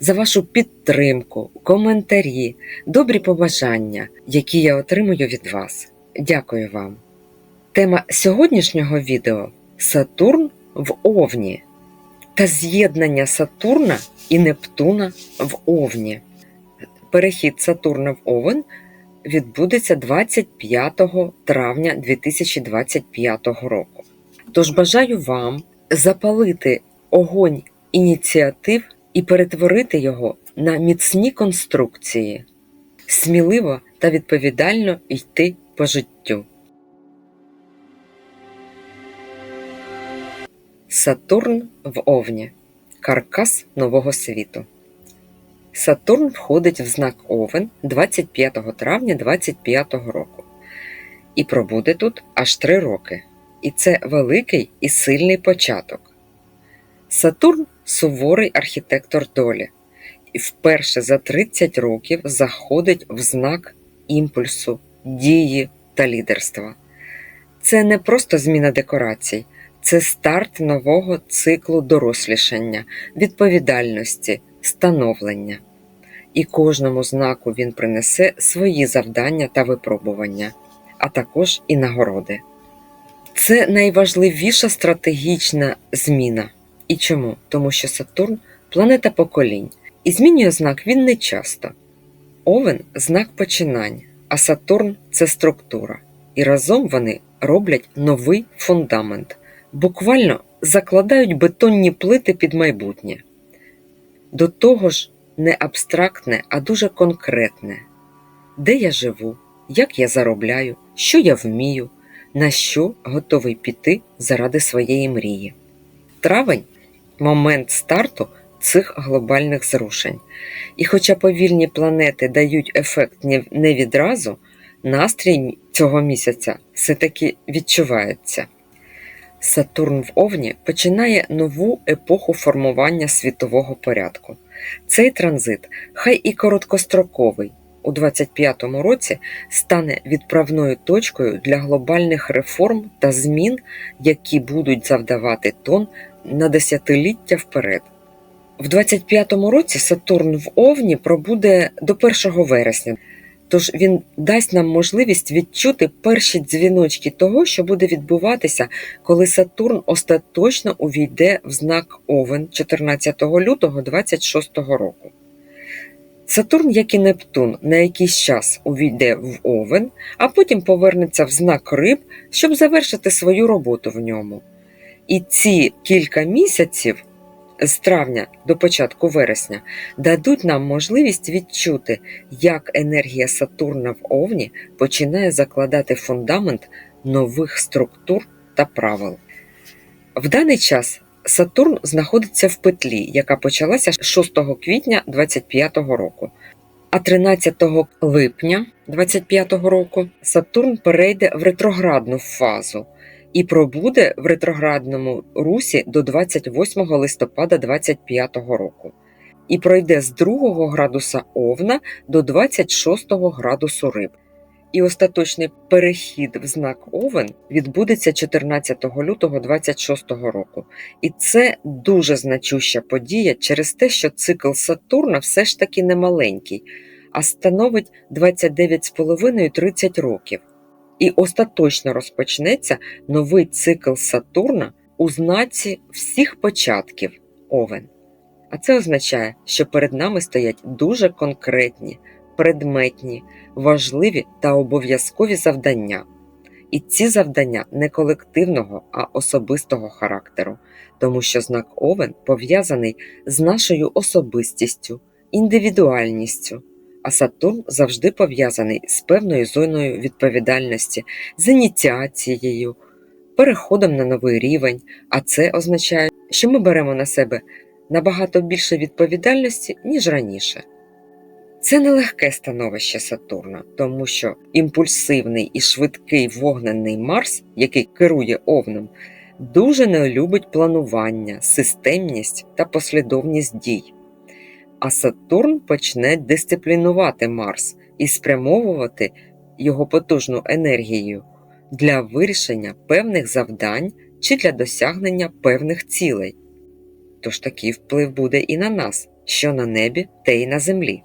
за вашу підтримку, коментарі, добрі побажання, які я отримую від вас. Дякую вам. Тема сьогоднішнього відео Сатурн в Овні та з'єднання Сатурна і Нептуна в Овні. Перехід Сатурна в Овен відбудеться 25 травня 2025 року. Тож бажаю вам запалити огонь ініціатив і перетворити його на міцні конструкції, сміливо та відповідально йти по життю. Сатурн в Овні каркас нового світу. Сатурн входить в знак Овен 25 травня 2025 року і пробуде тут аж три роки. І це великий і сильний початок. Сатурн суворий архітектор долі, і вперше за 30 років заходить в знак імпульсу, дії та лідерства. Це не просто зміна декорацій, це старт нового циклу дорослішання, відповідальності, становлення. І кожному знаку він принесе свої завдання та випробування, а також і нагороди. Це найважливіша стратегічна зміна. І чому? Тому що Сатурн планета поколінь, і змінює знак він не часто. Овен знак починань, а Сатурн це структура. І разом вони роблять новий фундамент, буквально закладають бетонні плити під майбутнє. До того ж, не абстрактне, а дуже конкретне: де я живу, як я заробляю, що я вмію, на що готовий піти заради своєї мрії. Травень момент старту цих глобальних зрушень. І хоча повільні планети дають ефект не відразу, настрій цього місяця все-таки відчувається. Сатурн в Овні починає нову епоху формування світового порядку. Цей транзит, хай і короткостроковий, у 25-му році стане відправною точкою для глобальних реформ та змін, які будуть завдавати тон на десятиліття вперед. В 25-му році Сатурн в Овні пробуде до 1 вересня, тож він дасть нам можливість відчути перші дзвіночки того, що буде відбуватися, коли Сатурн остаточно увійде в знак Овен 14 лютого 26 року. Сатурн, як і Нептун, на якийсь час увійде в Овен, а потім повернеться в знак Риб, щоб завершити свою роботу в ньому. І ці кілька місяців з травня до початку вересня дадуть нам можливість відчути, як енергія Сатурна в Овні починає закладати фундамент нових структур та правил. В даний час Сатурн знаходиться в петлі, яка почалася 6 квітня 2025 року. А 13 липня 2025 року Сатурн перейде в ретроградну фазу і пробуде в ретроградному русі до 28 листопада 2025 року. І пройде з 2 градуса Овна до 26 градусу Риб. І остаточний перехід в знак Овен відбудеться 14 лютого 2026 року. І це дуже значуща подія через те, що цикл Сатурна все ж таки не маленький, а становить 29,5-30 років. І остаточно розпочнеться новий цикл Сатурна у знаці всіх початків Овен. А це означає, що перед нами стоять дуже конкретні, предметні, важливі та обов'язкові завдання. І ці завдання не колективного, а особистого характеру, тому що знак Овен пов'язаний з нашою особистістю, індивідуальністю, а Сатурн завжди пов'язаний з певною зоною відповідальності, з ініціацією, переходом на новий рівень, а це означає, що ми беремо на себе набагато більше відповідальності, ніж раніше. Це нелегке становище Сатурна, тому що імпульсивний і швидкий вогненний Марс, який керує овном, дуже не любить планування, системність та послідовність дій. А Сатурн почне дисциплінувати Марс і спрямовувати його потужну енергію для вирішення певних завдань чи для досягнення певних цілей. Тож такий вплив буде і на нас, що на небі, те й на землі.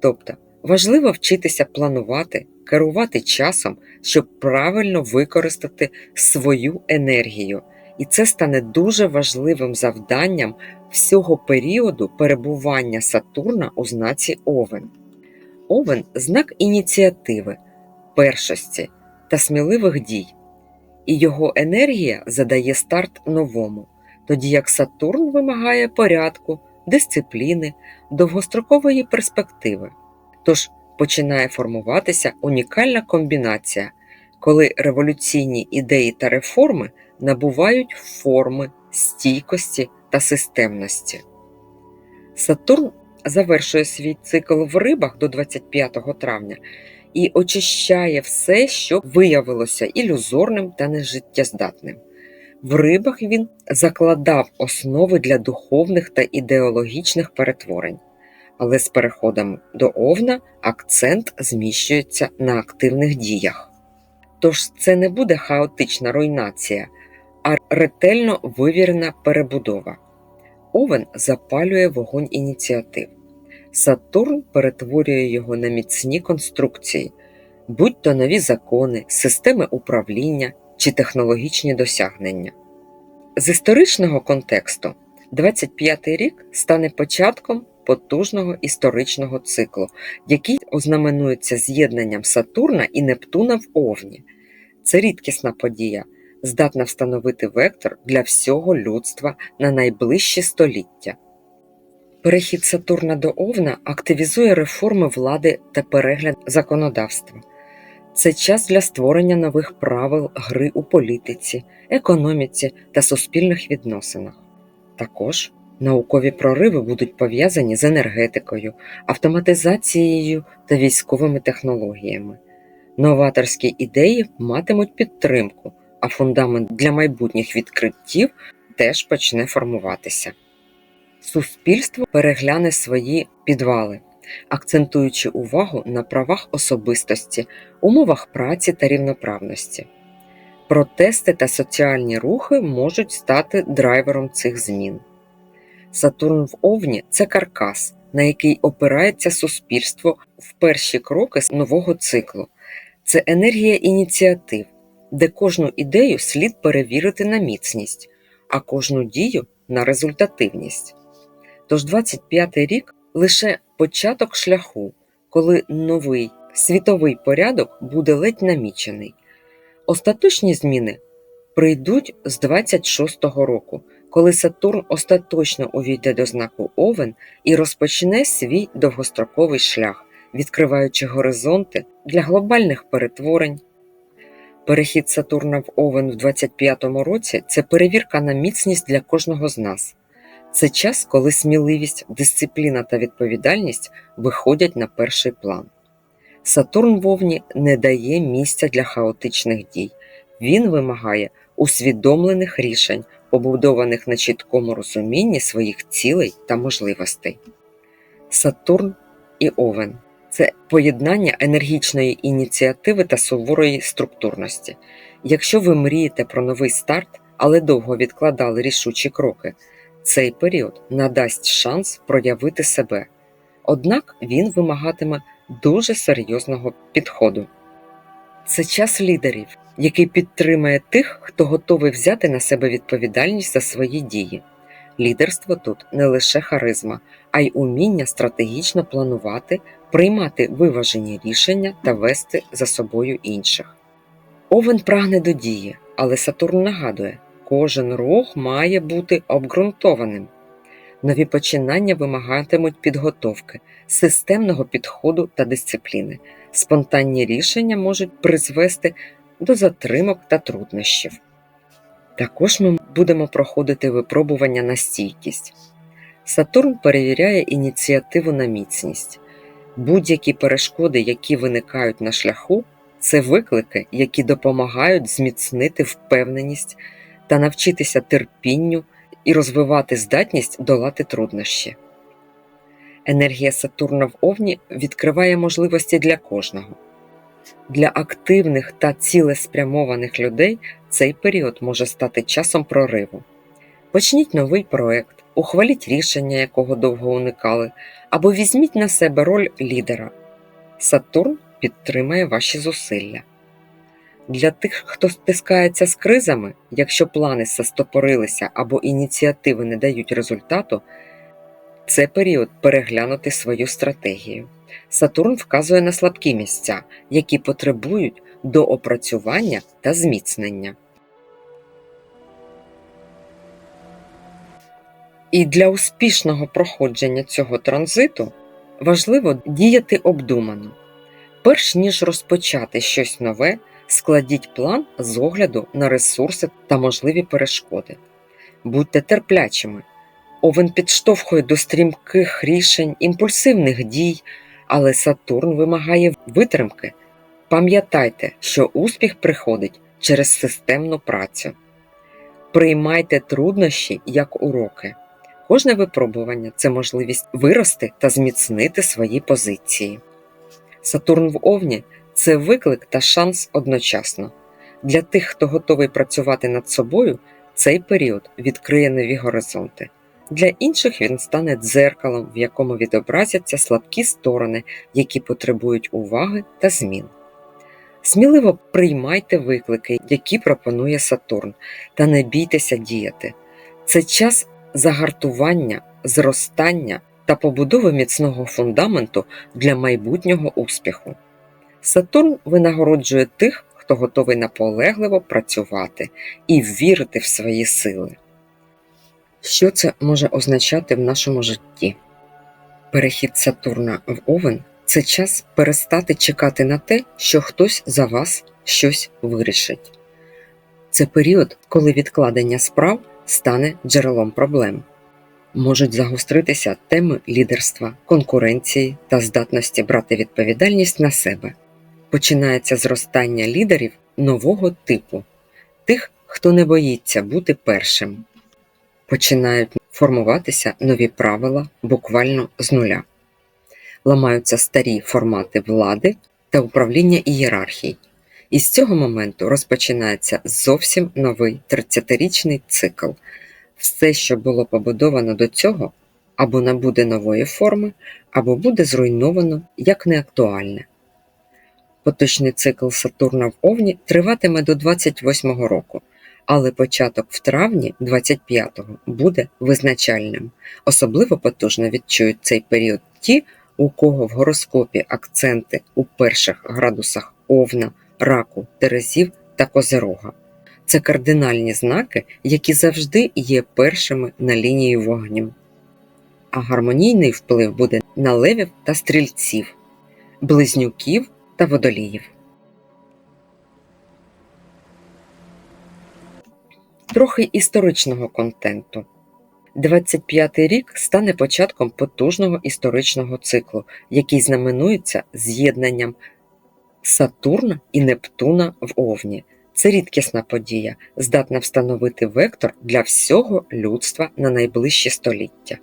Тобто важливо вчитися планувати, керувати часом, щоб правильно використати свою енергію, і це стане дуже важливим завданням всього періоду перебування Сатурна у знаці Овен. Овен знак ініціативи, першості та сміливих дій, і його енергія задає старт новому, тоді як Сатурн вимагає порядку, дисципліни, довгострокової перспективи. Тож починає формуватися унікальна комбінація, коли революційні ідеї та реформи набувають форми, стійкості та системності. Сатурн завершує свій цикл в рибах до 25 травня і очищає все, що виявилося ілюзорним та нежиттєздатним. В рибах він закладав основи для духовних та ідеологічних перетворень, але з переходом до овна акцент зміщується на активних діях. Тож це не буде хаотична руйнація, а ретельно вивірена перебудова. Овен запалює вогонь ініціатив. Сатурн перетворює його на міцні конструкції, будь то нові закони, системи управління чи технологічні досягнення. З історичного контексту 25-й рік стане початком потужного історичного циклу, який ознаменується з'єднанням Сатурна і Нептуна в Овні. Це рідкісна подія, здатна встановити вектор для всього людства на найближчі століття. Перехід Сатурна до Овна активізує реформи влади та перегляд законодавства. Це час для створення нових правил гри у політиці, економіці та суспільних відносинах. Також наукові прориви будуть пов'язані з енергетикою, автоматизацією та військовими технологіями. Новаторські ідеї матимуть підтримку, а фундамент для майбутніх відкриттів теж почне формуватися. Суспільство перегляне свої підвали, акцентуючи увагу на правах особистості, умовах праці та рівноправності. Протести та соціальні рухи можуть стати драйвером цих змін. Сатурн в Овні це каркас, на який опирається суспільство в перші кроки нового циклу. Це енергія ініціатив, де кожну ідею слід перевірити на міцність, а кожну дію на результативність. Тож 25-й рік лише початок шляху, коли новий світовий порядок буде ледь намічений. Остаточні зміни прийдуть з 26-го року, коли Сатурн остаточно увійде до знаку Овен і розпочне свій довгостроковий шлях, відкриваючи горизонти для глобальних перетворень. Перехід Сатурна в Овен в 25-му році це перевірка на міцність для кожного з нас. Це час, коли сміливість, дисципліна та відповідальність виходять на перший план. Сатурн в вовні не дає місця для хаотичних дій, він вимагає усвідомлених рішень, побудованих на чіткому розумінні своїх цілей та можливостей. Сатурн і Овен це поєднання енергічної ініціативи та суворої структурності. Якщо ви мрієте про новий старт, але довго відкладали рішучі кроки, цей період надасть шанс проявити себе, однак він вимагатиме дуже серйозного підходу. Це час лідерів, який підтримує тих, хто готовий взяти на себе відповідальність за свої дії. Лідерство тут не лише харизма, а й уміння стратегічно планувати, приймати виважені рішення та вести за собою інших. Овен прагне до дії, але Сатурн нагадує, кожен рух має бути обґрунтованим. Нові починання вимагатимуть підготовки, системного підходу та дисципліни. Спонтанні рішення можуть призвести до затримок та труднощів. Також ми будемо проходити випробування на стійкість. Сатурн перевіряє ініціативу на міцність. Будь-які перешкоди, які виникають на шляху, це виклики, які допомагають зміцнити впевненість та навчитися терпінню і розвивати здатність долати труднощі. Енергія Сатурна в Овні відкриває можливості для кожного. Для активних та цілеспрямованих людей цей період може стати часом прориву. Почніть новий проект, ухваліть рішення, якого довго уникали, або візьміть на себе роль лідера. Сатурн підтримає ваші зусилля. Для тих, хто стискається з кризами, якщо плани застопорилися або ініціативи не дають результату, це період переглянути свою стратегію. Сатурн вказує на слабкі місця, які потребують доопрацювання та зміцнення. І для успішного проходження цього транзиту важливо діяти обдумано. Перш ніж розпочати щось нове, складіть план з огляду на ресурси та можливі перешкоди. Будьте терплячими. Овен підштовхує до стрімких рішень, імпульсивних дій, але Сатурн вимагає витримки. Пам'ятайте, що успіх приходить через системну працю. Приймайте труднощі як уроки. Кожне випробування це можливість вирости та зміцнити свої позиції. Сатурн в Овні це виклик та шанс одночасно. Для тих, хто готовий працювати над собою, цей період відкриє нові горизонти. Для інших він стане дзеркалом, в якому відобразяться слабкі сторони, які потребують уваги та змін. Сміливо приймайте виклики, які пропонує Сатурн, та не бійтеся діяти. Це час загартування, зростання та побудови міцного фундаменту для майбутнього успіху. Сатурн винагороджує тих, хто готовий наполегливо працювати і вірити в свої сили. Що це може означати в нашому житті? Перехід Сатурна в Овен це час перестати чекати на те, що хтось за вас щось вирішить. Це період, коли відкладення справ стане джерелом проблем. Можуть загостритися теми лідерства, конкуренції та здатності брати відповідальність на себе. Починається зростання лідерів нового типу, тих, хто не боїться бути першим. Починають формуватися нові правила буквально з нуля. Ламаються старі формати влади та управління ієрархій. І з цього моменту розпочинається зовсім новий 30-річний цикл. Все, що було побудовано до цього, або набуде нової форми, або буде зруйновано як неактуальне. Поточний цикл Сатурна в Овні триватиме до 28-го року, але початок в травні 25-го буде визначальним. Особливо потужно відчують цей період ті, у кого в гороскопі акценти у перших градусах Овна, раку, терезів та козирога. Це кардинальні знаки, які завжди є першими на лінії вогню. А гармонійний вплив буде на левів та стрільців, близнюків та водоліїв. Трохи історичного контенту. 25-й рік стане початком потужного історичного циклу, який знаменується з'єднанням Сатурна і Нептуна в Овні. Це рідкісна подія, здатна встановити вектор для всього людства на найближчі століття.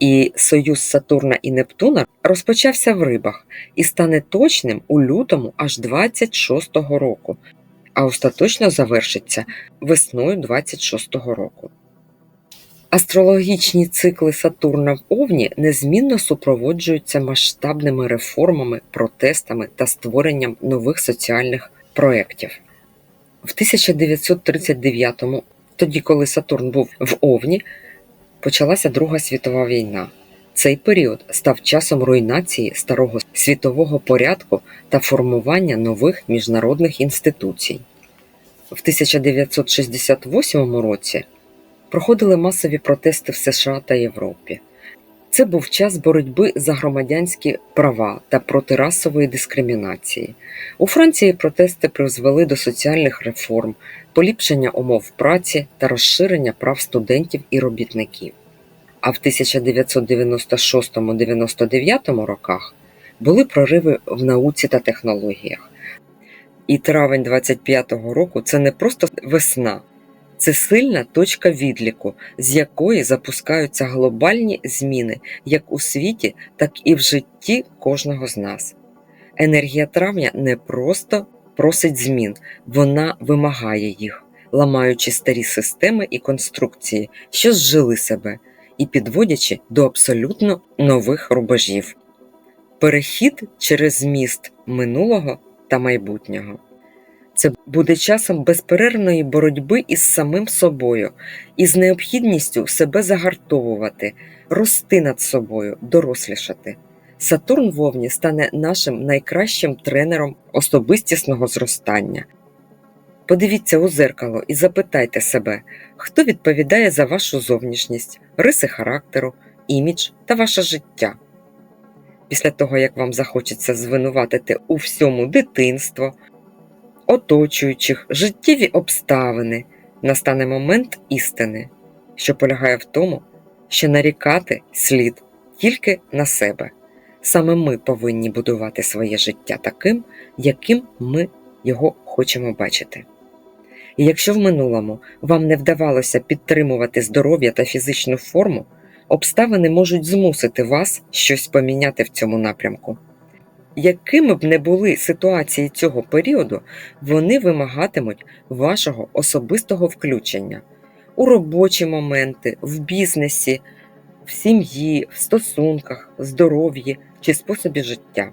І союз Сатурна і Нептуна розпочався в рибах і стане точним у лютому аж 26-го року, а остаточно завершиться весною 26-го року. Астрологічні цикли Сатурна в Овні незмінно супроводжуються масштабними реформами, протестами та створенням нових соціальних проєктів. В 1939-му, тоді коли Сатурн був в Овні, почалася Друга світова війна. Цей період став часом руйнації старого світового порядку та формування нових міжнародних інституцій. В 1968 році проходили масові протести в США та Європі. Це був час боротьби за громадянські права та проти расової дискримінації. У Франції протести призвели до соціальних реформ, поліпшення умов праці та розширення прав студентів і робітників. А в 1996-99 роках були прориви в науці та технологіях. І травень 25-го року це не просто весна, це сильна точка відліку, з якої запускаються глобальні зміни як у світі, так і в житті кожного з нас. Енергія травня не просто просить змін, вона вимагає їх, ламаючи старі системи і конструкції, що зжили себе, і підводячи до абсолютно нових рубежів. Перехід через міст минулого та майбутнього. Це буде часом безперервної боротьби із самим собою, із необхідністю себе загартовувати, рости над собою, дорослішати. Сатурн в Овні стане нашим найкращим тренером особистісного зростання. Подивіться у зеркало і запитайте себе, хто відповідає за вашу зовнішність, риси характеру, імідж та ваше життя. Після того, як вам захочеться звинуватити у всьому дитинство, оточуючих, життєві обставини, настане момент істини, що полягає в тому, що нарікати слід тільки на себе. Саме ми повинні будувати своє життя таким, яким ми його хочемо бачити. І якщо в минулому вам не вдавалося підтримувати здоров'я та фізичну форму, обставини можуть змусити вас щось поміняти в цьому напрямку. Якими б не були ситуації цього періоду, вони вимагатимуть вашого особистого включення у робочі моменти, в бізнесі, в сім'ї, в стосунках, здоров'ї чи способі життя.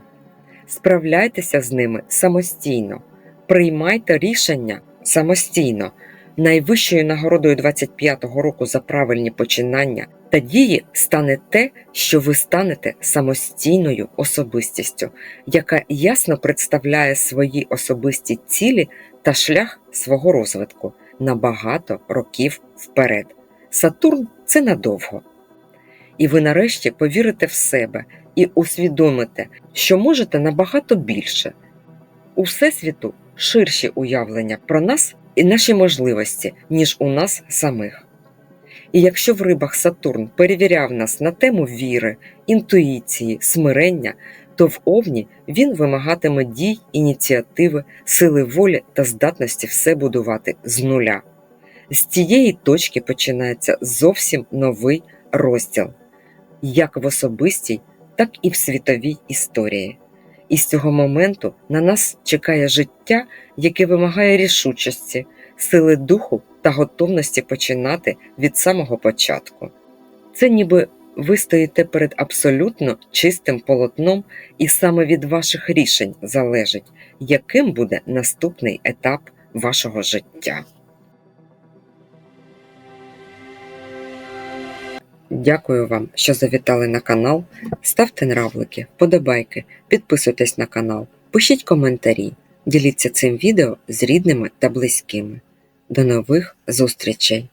Справляйтеся з ними самостійно, приймайте рішення самостійно. Найвищою нагородою 25-го року за правильні починання та дії стане те, що ви станете самостійною особистістю, яка ясно представляє свої особисті цілі та шлях свого розвитку на багато років вперед. Сатурн це надовго. І ви нарешті повірите в себе і усвідомите, що можете набагато більше. У Всесвіту ширші уявлення про нас і наші можливості, ніж у нас самих. І якщо в рибах Сатурн перевіряв нас на тему віри, інтуїції, смирення, то в Овні він вимагатиме дій, ініціативи, сили волі та здатності все будувати з нуля. З цієї точки починається зовсім новий розділ, як в особистій, так і в світовій історії. І з цього моменту на нас чекає життя, яке вимагає рішучості, сили духу та готовності починати від самого початку. Це ніби ви стоїте перед абсолютно чистим полотном, і саме від ваших рішень залежить, яким буде наступний етап вашого життя. Дякую вам, що завітали на канал. Ставте нравлики, подобайки, підписуйтесь на канал, пишіть коментарі, діліться цим відео з рідними та близькими. До нових зустрічей!